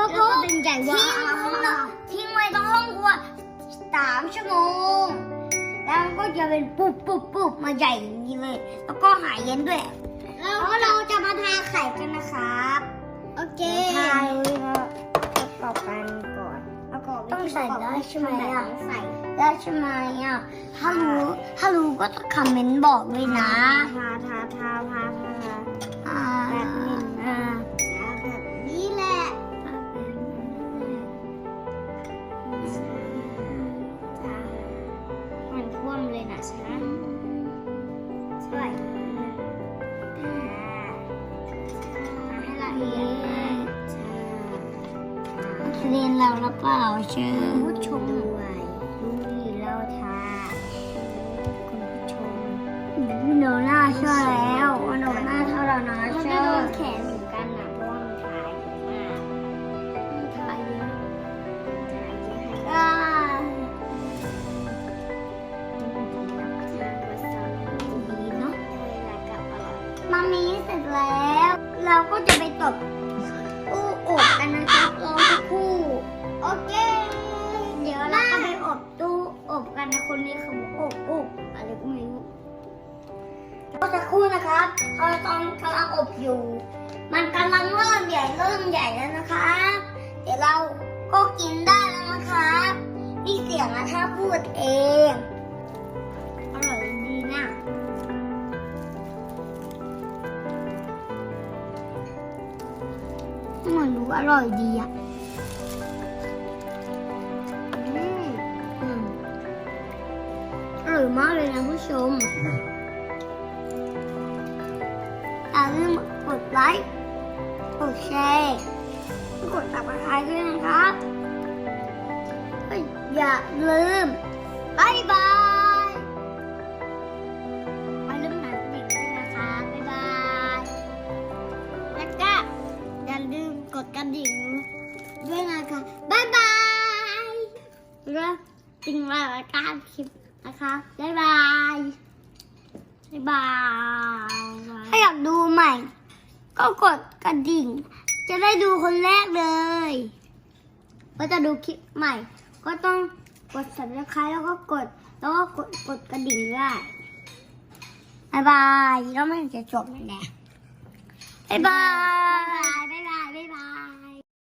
แล้วก็เป็นใหญ่ทิ้ว่างทิ้งไว้ตรงห้องครัวสามชั่วโมง แล้วมันก็จะเป็นปุ๊บปุ๊บปุ๊บมาใหญ่อย่างนี้เลย แล้วก็หายเย็นด้วยแล้วแล้วเราจะมาทาไข่กันนะครับ โอเคทาเลยนะประกอบกันก่อนประกอบต้องใส่ได้ใช่ไหมอะใส่ได้ใช่ไหมอะถ้ารู้ถ้ารู้ก็ต้องคอมเมนต์บอกด้วยนะ ทาทาทาทาทาอ่าแบบนี้ มันท่วมเลยนะใช่ไหมใช่มาให้ละเอียดใช่เรียนเราหรือเปล่าเชื่อผู้ชมด้วยดูเราทาคุณผู้ชมโนน้าเชื่อแล้วโนน้าเท่าเรานะมันเชื่อโดนแขน มามีเสร็จแล้ว เราก็จะไปตบตู้อบกันนะครับรอสักครู่ โอเค เดี๋ยวเราก็ไปอบตู้อบกันนะคนนี้เขาบอกอบอบอะไรก็ไม่รู้รอสักครู่นะครับเราตอนกำลังอบอยู่ มันกำลังเริ่มใหญ่เริ่มใหญ่แล้วนะครับ เดี๋ยวเราก็กินได้แล้วนะครับ นี่เสียงนะถ้าพูดเอง อร่อยดีอะอืมอืมอร่อยมากเลยนะผู้ชมอย่าลืมกดไลค์ กดแชร์ กดติดตามด้วยนะครับ อย่าลืมบายบาย แล้วติงรายการคลิปนะคะบ๊ายบายบ๊ายบายถ้าอยากดูใหม่ ก็กดกระดิ่ง จะได้ดูคนแรกเลยก็จะดูคลิปใหม่ ก็ต้องกด subscribe แล้วก็กด แล้วก็กดกดกระดิ่งด้วยบายบายแล้วมันจะจบแล้วแหละบายบาย